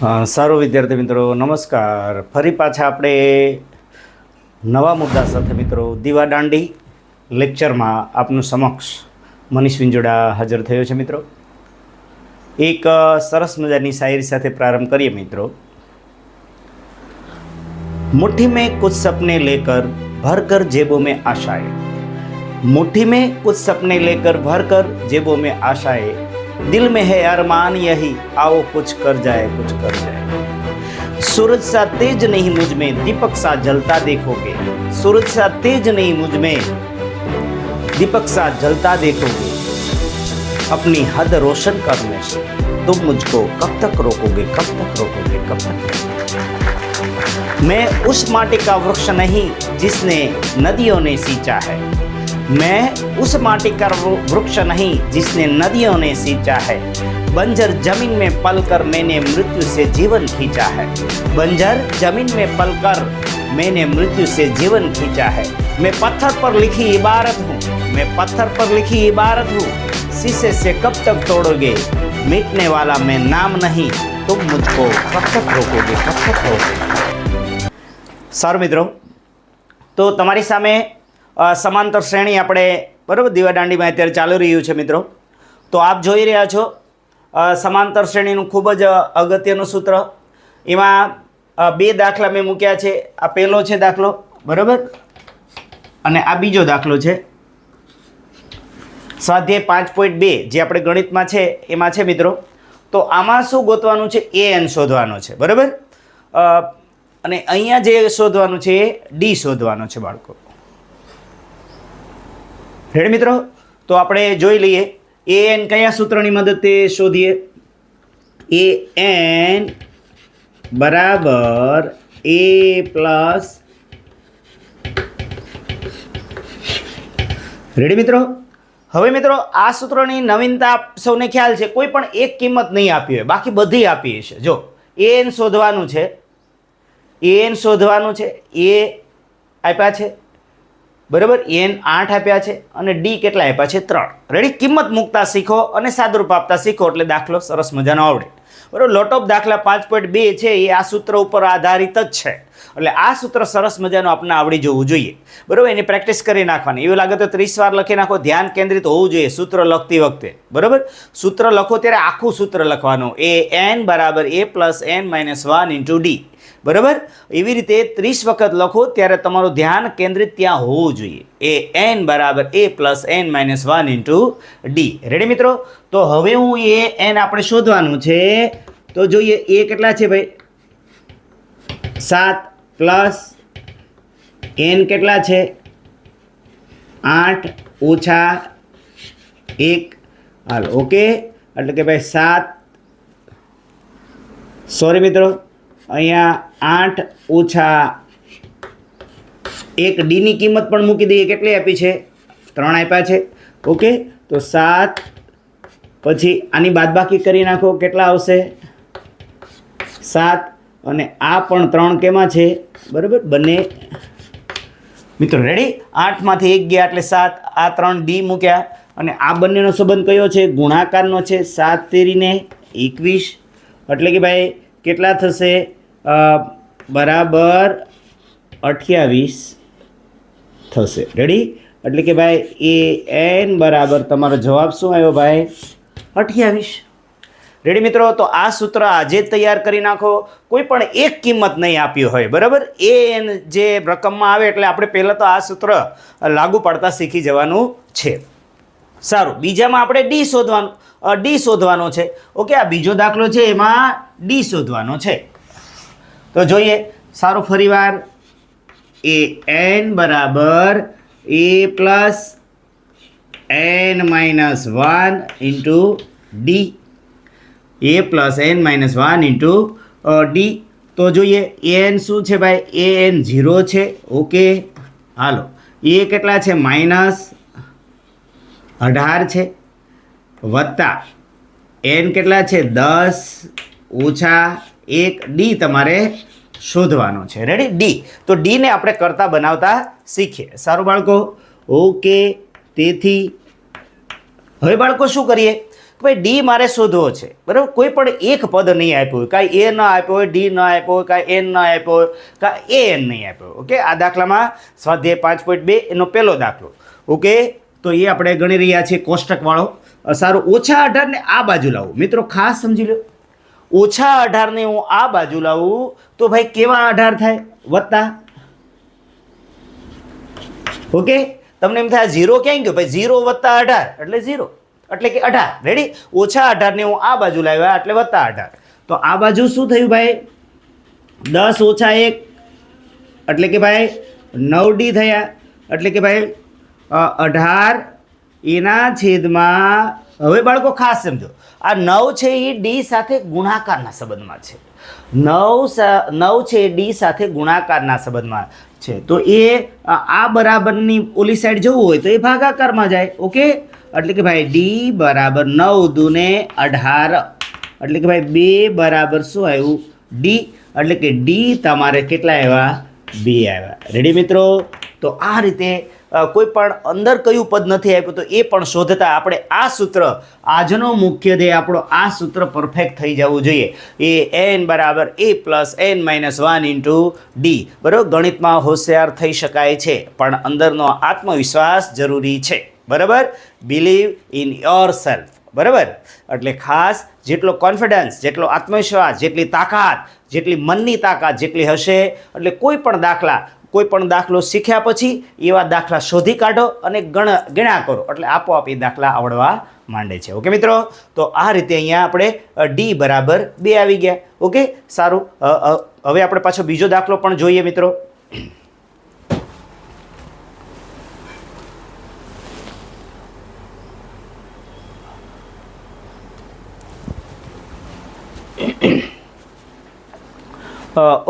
સારું વિદ્યાર્થી મિત્રો, નમસ્કાર. ફરી પાછા આપણે નવા મુદ્દા સાથે મિત્રો, દીવા દાંડી લેક્ચરમાં આપનું સમક્ષ મનીષ વિંજોડા હાજર થયો છે મિત્રો. એક સરસ મજાની શાયરી સાથે પ્રારંભ કરીએ મિત્રો. મુઠ્ઠી મેં કુછ સપને લેકર, ભર કર જેબો મેં આશાએ મુઠ્ઠી મેં કુછ સપને લેકર, ભર કર જેબો મેં આશાએ दिल में है अरमान यही, आओ कुछ कर जाए, कुछ कर जाए। सूरज सा तेज नहीं मुझमें, दीपक सा जलता देखोगे। सूरज सा तेज नहीं मुझमें, दीपक सा जलता देखोगे। अपनी हद रोशन करने से तुम मुझको कब तक रोकोगे, कब तक रोकोगे, कब तक मैं उस माटी का वृक्ष नहीं, जिसने नदियों ने सींचा है। मैं उस माटी का वृ- वृक्ष नहीं जिसने नदियों ने सींचा है बंजर जमीन में पलकर मैंने मृत्यु से जीवन खींचा है बंजर जमीन में पलकर मैंने मृत्यु से जीवन खींचा है मैं पत्थर पर लिखी इबारत हूँ मैं पत्थर पर लिखी इबारत हूँ शीशे से कब तक तोड़ोगे मिटने वाला मैं नाम नहीं तुम मुझको कब तक रोकोगे कब तक रोकोगे સારું મિત્રો તો તમારી સામે અ, સમાંતર શ્રેણી આપણે બરાબર દીવાદાંડીમાં અત્યારે ચાલી રહ્યું છે મિત્રો. તો આપ જોઈ રહ્યા છો સમાંતર શ્રેણીનું ખૂબ જ અગત્યનું સૂત્ર. એમાં બે દાખલા મેં મૂક્યા છે. આ પહેલો છે દાખલો, બરાબર? અને આ બીજો દાખલો છે. સ્વાધ્યાય પાંચ પોઈન્ટ બે, જે આપણે ગણિતમાં છે, એમાં છે મિત્રો. તો આમાં શું ગોતવાનું છે? એ એન શોધવાનો છે, બરાબર? અને અહીંયા જે શોધવાનું છે એ ડી શોધવાનો છે બાળકો. રેડ મિત્રો? તો આપણે જોઈ લઈએ. એ એન કયા સૂત્રની મદદથી શોધીએ? એ એન બરાબર એ પ્લસ રેડી મિત્રો? હવે મિત્રો, આ સૂત્રની નવીનતા સૌને ખ્યાલ છે. કોઈ પણ એક કિંમત નહીં આપી હોય. બાકી બધી આપી છે જો, એ એન શોધવાનું છે. એન શોધવાનું છે. એ આપ્યા છે. બરાબર? એન આઠ આપ્યા છે અને ડી કેટલા આપ્યા છે? ત્રણ. રેડી કિંમત મૂકતા શીખો અને સાદુરૂપ આપતા શીખો એટલે દાખલો સરસ મજાનો આવડે. બરાબર? લોટ ઓફ દાખલા પાંચ પોઈન્ટ બે છે, એ આ સૂત્ર ઉપર આધારિત જ છે. એટલે આ સૂત્ર સરસ મજાનું આપણને આવડી જવું જોઈએ. બરાબર? એની પ્રેક્ટિસ કરી નાખવાની. એવું લાગે તો ત્રીસ વાર લખી નાખો, ધ્યાન કેન્દ્રિત હોવું જોઈએ, સૂત્ર લખતી વખતે. બરાબર? સૂત્ર લખો ત્યારે આખું સૂત્ર લખવાનું. એ એન બરાબર A plus N minus one into D બરાબર? એવી રીતે ત્રીસ વખત લખો, ત્યારે તમારું ધ્યાન કેન્દ્રિત ત્યાં હોવું જોઈએ. એ એન બરાબર A plus N minus one into D ready મિત્રો? તો હવે હું એ એન આપણે શોધવાનું છે. તો જોઈએ, એ કેટલા છે ભાઈ? સાત પ્લસ એન કેટલા છે? આઠ ઓછા એક. હાલ ઓકે એટલે કે ભાઈ સાત. સોરી મિત્રો અહીંયા આઠ ઓછા એક ડીની કિંમત પણ મૂકી દઈએ. કેટલી આપી છે? ત્રણ આપ્યા છે. ઓકે, તો સાત. પછી આની બાદબાકી કરી નાખો. કેટલા આવશે? સાત. અને આ પણ ત્રણ કેમાં છે? બરાબર? બંને. મિત્રો રેડી આઠમાંથી એક ગયા એટલે સાત. આ ત્રણ ડી મૂક્યા. અને આ બંનેનો સંબંધ કયો છે? ગુણાકારનો છે. સાત તેરીને એકવીસ. એટલે કે ભાઈ કેટલા થશે? બરાબર અઠ્યાવીસ થશે. રેડી એટલે કે ભાઈ, એ એન બરાબર તમારો જવાબ શું આવ્યો ભાઈ? અઠ્યાવીસ. રેડી મિત્રો? તો આ સૂત્ર આજે જ તૈયાર કરી નાખો. કોઈ પણ એક કિંમત નહીં આપી હોય, બરાબર? એ એન જે રકમમાં આવે એટલે આપણે પહેલાં તો આ સૂત્ર લાગુ પડતા શીખી જવાનું છે. સારું. બીજામાં આપણે ડી શોધવાનું. ડી શોધવાનો છે. ઓકે, આ બીજો દાખલો છે, એમાં ડી શોધવાનો છે. તો જોઈએ, સારું ફરીવાર, એ એન બરાબર A plus N minus one into D A plus N minus one into D તો જોઈએ એન શું છે ભાઈ? એ એન ઝીરો છે. ઓકે, હાલો. એ કેટલા છે? માઇનસ અઢાર છે. વત્તા એન કેટલા છે? દસ ઓછા એક ડી તમારે શોધવાનો છે. રેડી ડી તો ડીને આપણે કરતા બનાવતા શીખીએ. સારું બાળકો? ઓકે, તેથી હવે બાળકો શું કરીએ? ભાઈ ડી મારે શોધવો છે. બરાબર? કોઈ પણ એક પદ નહીં આપ્યું હોય. કાંઈ એ ન આપ્યો હોય ડી ન આપ્યો હોય, કાંઈ એન ન આપ્યો હોય, કાંઈ એ એન નહીં આપ્યો ઓકે? આ દાખલામાં સ્વાધ્યાય પાંચ પોઈન્ટ બે એનો પહેલો દાખલો. ઓકે? તો એ આપણે ગણી રહ્યા છીએ કોષ્ટકવાળો. સારું, ઓછા અઢારને આ બાજુ લાવું. મિત્રો, ખાસ સમજી લો. ઓછા અઢારને હું આ બાજુ લાવું તો ભાઈ કેવા અઢાર થાય? વત્તા. ઓકે? તમને એમ થાય ઝીરો ક્યાં ગયો? ભાઈ, ઝીરો વત્તા અઢાર, એટલે ઝીરો. એટલે કે અઢાર. રેડી ઓછા અઢારને હું આ બાજુ લાવ્યા, એટલે વત્તા અઢાર. તો આ બાજુ શું થયું ભાઈ? દસ ઓછા એક, એટલે કે ભાઈ નવ ડી થયા. એટલે કે ભાઈ અઢાર એના છેદમાં, હવે બાળકો ખાસ સમજો, આ નવ છે એ ડી સાથે ગુણાકારના સંબંધમાં છે. નવ નવ છે ડી સાથે ગુણાકારના સંબંધમાં છે. તો એ, આ બરાબરની ઓલી સાઈડ જવું હોય તો એ ભાગાકારમાં જાય, ઓકે? એટલે કે ભાઈ ડી બરાબર નવ દુને અઢાર. એટલે કે ભાઈ બે બરાબર શું આવ્યું? ડી એટલે કે ડી તમારે કેટલા આવ્યા? બે આવ્યા. રેડી મિત્રો? તો આ રીતે કોઈ પણ અંદર કયું પદ નથી આપ્યું, તો એ પણ શોધતા આપણે આ સૂત્ર, આજનો મુખ્ય ધ્યેય, આપણો આ સૂત્ર પરફેક્ટ થઈ જવું જોઈએ. એ એન બરાબર A plus N minus one into D બરાબર? ગણિતમાં હોશિયાર થઈ શકાય છે, પણ અંદરનો આત્મવિશ્વાસ જરૂરી છે. બરાબર? બિલીવ ઇન યોર સેલ્ફ બરાબર? એટલે ખાસ જેટલો કોન્ફિડન્સ જેટલો આત્મવિશ્વાસ, જેટલી તાકાત, જેટલી મનની તાકાત જેટલી હશે, એટલે કોઈ પણ દાખલા કોઈ પણ દાખલો શીખ્યા પછી એવા દાખલા શોધી કાઢો અને ગણ ગણ્યા કરો. એટલે આપોઆપ એ દાખલા આવડવા માંડે છે. ઓકે મિત્રો? તો આ રીતે અહીંયા આપણે ડી બરાબર બે આવી ગયા. ઓકે? સારું. હવે આપણે પાછો બીજો દાખલો પણ જોઈએ મિત્રો.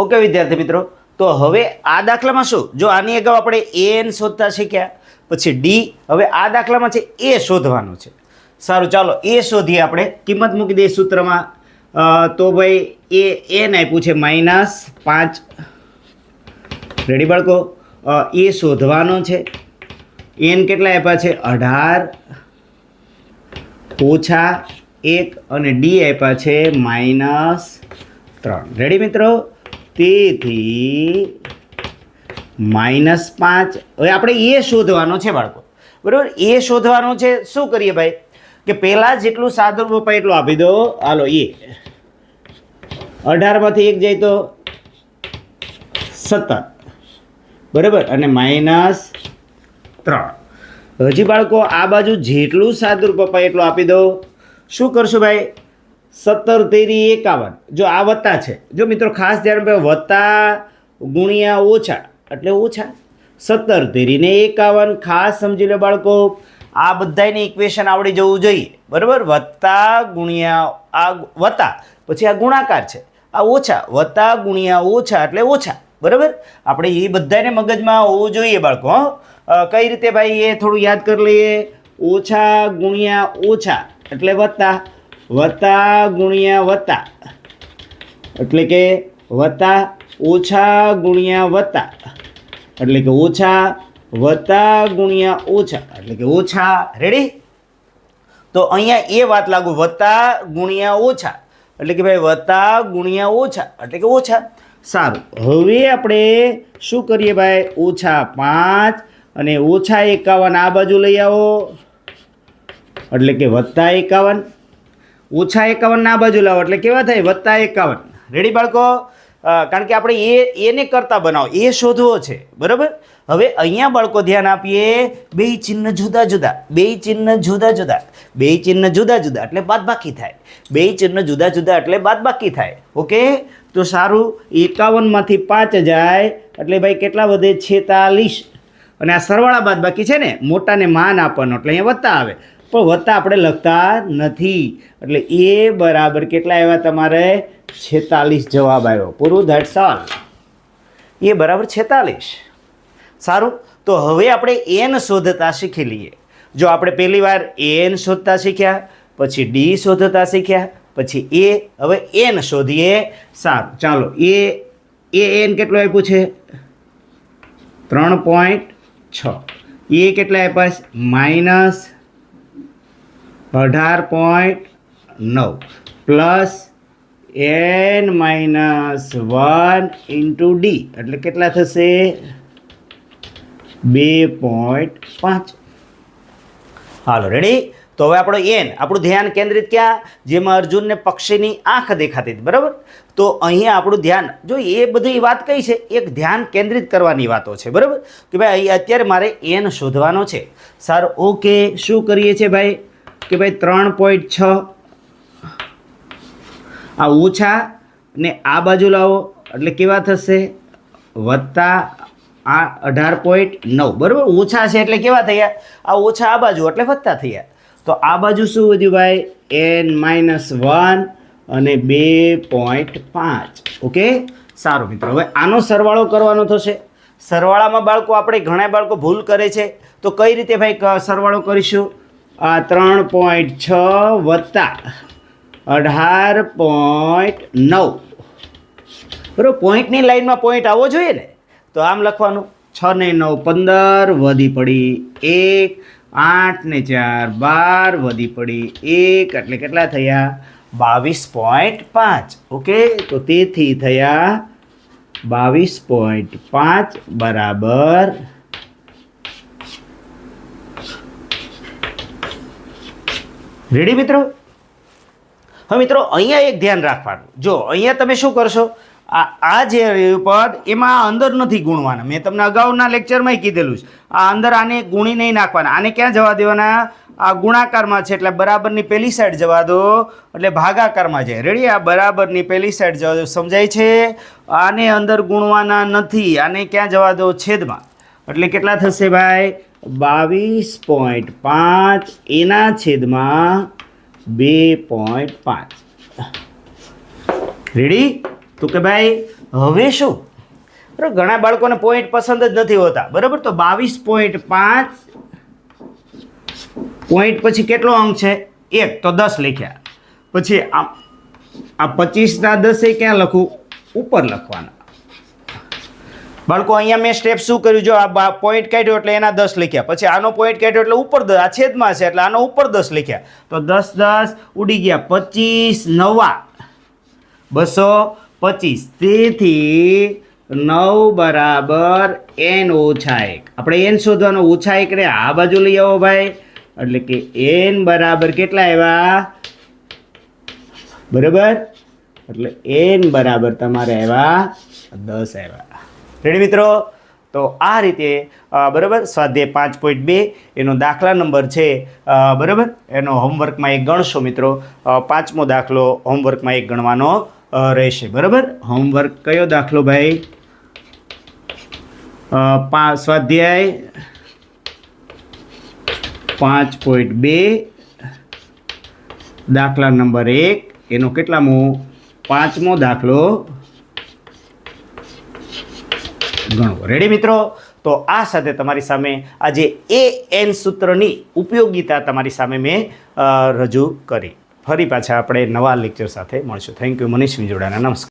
ઓકે વિદ્યાર્થી મિત્રો? તો હવે આ દાખલામાં શું? જો આની અગાઉ આપણે એન શોધતા શીખ્યા, પછી ડી હવે આ દાખલામાં છે એ શોધવાનું છે. સારું, ચાલો, એ શોધીએ આપણે. કિંમત મૂકી દઈએ સૂત્રમાં. તો ભાઈ, એ એન આપ્યું છે માઇનસ પાંચ. રેડી બાળકો? એ શોધવાનો છે. એન કેટલા આપ્યા છે? અઢાર. ઓછા એક અને ડી આપ્યા છે માઇનસ ત્રણ. રેડી મિત્રો? તેથી માઇનસ પાંચ. હવે આપણે એ શોધવાનો છે બાળકો. બરાબર? એ શોધવાનો છે. શું કરીએ ભાઈ? કે પહેલાં જેટલું સાદું પપ્પા એટલું આપી દો. હાલો, એ. અઢારમાંથી એક જાય તો સત્તર. બરાબર? અને માઇનસ ત્રણ. હજી બાળકો, આ બાજુ જેટલું સાદું પપ્પા એટલું આપી દો. શું કરશો ભાઈ? સત્તર, તેરી, એકાવન. જો આ વત્તા છે. જો મિત્રો ખાસ ધ્યાન આપો, વત્તા ગુણ્યા ઓછા, એટલે ઓછા. સત્તર તેરીને એકાવન, ખાસ સમજી લો બાળકો, આ બધાની ઇક્વેશન આવડી જવું જોઈએ. બરાબર? વત્તા ગુણ્યા આ વત્તા. પછી આ ગુણાકાર છે. આ ઓછા. વત્તા ગુણ્યા ઓછા, એટલે ઓછા. બરાબર? આપણે એ બધાને મગજમાં હોવું જોઈએ બાળકો કઈ રીતે ભાઈ એ થોડું યાદ કરી લઈએ? ઓછા ગુણ્યા ઓછા, એટલે વત્તા. વત્તા ગુણ્યા વત્તા. એટલે કે વત્તા ઓછા ગુણ્યા વત્તા. એટલે કે ઓછા વત્તા ગુણ્યા ઓછા. એટલે કે ઓછા. રેડી તો અહીંયા એ વાત લાગુ, વત્તા ગુણ્યા ઓછા. એટલે કે ભાઈ વત્તા ગુણ્યા ઓછા. એટલે કે ઓછા. સારું. હવે આપણે શું કરીએ ભાઈ? ઓછા પાંચ અને ઓછા એકાવન આ બાજુ લઈ આવો. એટલે કે વત્તા એકાવન. ઓછા એકાવન ના બાજુ લાવો, એટલે કેવા થાય? વત્તા એકાવન. રેડી બાળકો? કારણ કે આપણે એ, એને કરતા બનાવો. એ શોધવો છે. બરાબર? હવે અહીંયા બાળકો ધ્યાન આપીએ. બે ચિહ્ન જુદા જુદા. બે ચિહ્ન જુદા જુદા. બે ચિહ્ન જુદા જુદા, એટલે બાદબાકી થાય. બે ચિહ્ન જુદા જુદા, એટલે બાદબાકી થાય. ઓકે? તો સારું. એકાવનમાંથી પાંચ જાય, એટલે ભાઈ કેટલા વધે? છેતાલીસ. અને આ સરવાળા બાદ બાકી છે ને? મોટાને માન આપવાનો, એટલે અહીંયા વત્તા આવે. પણ વત્તા આપણે લખતા નથી. એટલે એ બરાબર કેટલા આવ્યા તમારે? છેતાલીસ જવાબ આવ્યો. પૂરું? ધેટ્સ ઓલ એ બરાબર છેતાલીસ. સારું? તો હવે આપણે એન શોધતા શીખી લઈએ. જો આપણે પહેલી વાર એન શોધતા શીખ્યા, પછી ડી શોધતા શીખ્યા, પછી એ હવે એન શોધીએ. સારું, ચાલો. એ એ એન કેટલું આપ્યું છે? ત્રણ પોઈન્ટ છ. એ કેટલા આપ્યા છે? માઇનસ અઢાર પોઈન્ટ નવ plus N minus one into D. એટલે કેટલા થશે? બે પોઈન્ટ પાંચ. હાલો રેડી તો હવે આપણો એન, આપણું ધ્યાન કેન્દ્રિત ક્યાં? જેમાં અર્જુનને પક્ષીની આંખ દેખાતી હતી, બરાબર? તો અહીંયા આપણું ધ્યાન, જો એ બધી વાત કઈ છે, એક ધ્યાન કેન્દ્રિત કરવાની વાતો છે, બરાબર? કે ભાઈ અત્યારે મારે એન શોધવાનો છે. સારું ઓકે શું કરીએ છીએ ભાઈ? કે ભાઈ ત્રણ પોઈન્ટ છ. આ ઓછા ને આ બાજુ લાવો, એટલે કેવા થશે? વત્તા આ અઢાર પોઈન્ટ નવ. બરાબર? ઓછા છે એટલે કેવા થયા? આ ઓછા આ બાજુ, એટલે વત્તા થયા. તો આ બાજુ શું વધ્યું ભાઈ? એન માઇનસ વન અને બે પોઈન્ટ પાંચ. ઓકે? સારું મિત્રો, હવે આનો સરવાળો કરવાનો થશે. સરવાળામાં બાળકો, આપણે ઘણા બાળકો ભૂલ કરે છે. તો કઈ રીતે ભાઈ સરવાળો કરીશું? આ ત્રણ પોઈન્ટ છ વત્તા અઢાર પોઈન્ટ નવ. બરાબર પોઈન્ટની લાઈનમાં પોઈન્ટ આવવો જોઈએ ને? તો આમ લખવાનું. છ ને નવ પંદર વધી પડી એક, આઠ ને ચાર બાર વધી પડી એક, એટલે કેટલા થયા? બાવીસ પોઈન્ટ પાંચ. ઓકે? તો તેથી થયા બાવીસ પોઈન્ટ પાંચ બરાબર રેડી મિત્રો? હવે મિત્રો, અહીંયા એક ધ્યાન રાખવાનું. જો, અહીંયા તમે શું કરશો? આ આ જે પદ, એમાં અંદર નથી ગુણવાના. મેં તમને અગાઉના લેક્ચરમાં કીધેલું છે. આ અંદર આને ગુણી નહીં નાખવાના. આને ક્યાં જવા દેવાના? આ ગુણાકારમાં છે, એટલે બરાબરની પહેલી સાઈડ જવા દો. એટલે ભાગાકારમાં જાય. રેડી આ બરાબરની પહેલી સાઈડ જવા દો. સમજાય છે? આને અંદર ગુણવાના નથી. આને ક્યાં જવા દો? છેદમાં. એટલે કેટલા થશે ભાઈ? બાવીસ પોઈન્ટ પાંચ. એના છેદમાં બે પોઈન્ટ પાંચ. રેડી તો કે ભાઈ, હવે શું? બરાબર, ઘણા બાળકોને પોઈન્ટ પસંદ જ નથી હોતા. બરાબર? તો બાવીસ પોઈન્ટ પાંચ. પોઈન્ટ પછી કેટલો અંક છે? એક, તો દસ લખ્યા. પછી આ આ પચીસના દસે ક્યાં લખું? ઉપર લખવાના. બાળકો, અહીંયા મેં સ્ટેપ શું કર્યું? જો આ પોઈન્ટ કાઢ્યો એટલે એના દસ લખ્યા. પછી આનો પોઈન્ટ કાઢ્યો એટલે ઉપર દસ આ છેદમાં છે એટલે આનો ઉપર દસ લખ્યા. તો દસ દસ, ઉડી ગયા. પચીસ, નવા. બસો પચીસ. તેથી નવ બરાબર એન ઓછા એક આપણે એન શોધવાનો ઓછા એક રે આ બાજુ લઈ આવો ભાઈ. એટલે કે એન બરાબર કેટલા આવ્યા? બરાબર? એટલે એન બરાબર તમારે આવ્યા દસ આવ્યા. રેડી મિત્રો? તો આ રીતે બરાબર? સ્વાધ્યાય પાંચ પોઈન્ટ બે, એનો દાખલા નંબર છે બરાબર? એનો હોમવર્કમાં એક ગણશો મિત્રો પાંચમો દાખલો હોમવર્કમાં એક ગણવાનો રહેશે, બરાબર? હોમવર્ક કયો દાખલો ભાઈ? સ્વાધ્યાય પાંચ પોઈન્ટ બે, દાખલા નંબર એક, એનો કેટલામો? પાંચમો દાખલો ગણવો રેડી મિત્રો? તો આ સાથે તમારી સામે આજે એ એન સૂત્રની ઉપયોગિતા તમારી સામે મેં રજૂ કરી. ફરી પાછા આપણે નવા લેક્ચર સાથે મળશું. થેન્ક યુ મનીષ વિજોડાના નમસ્કાર.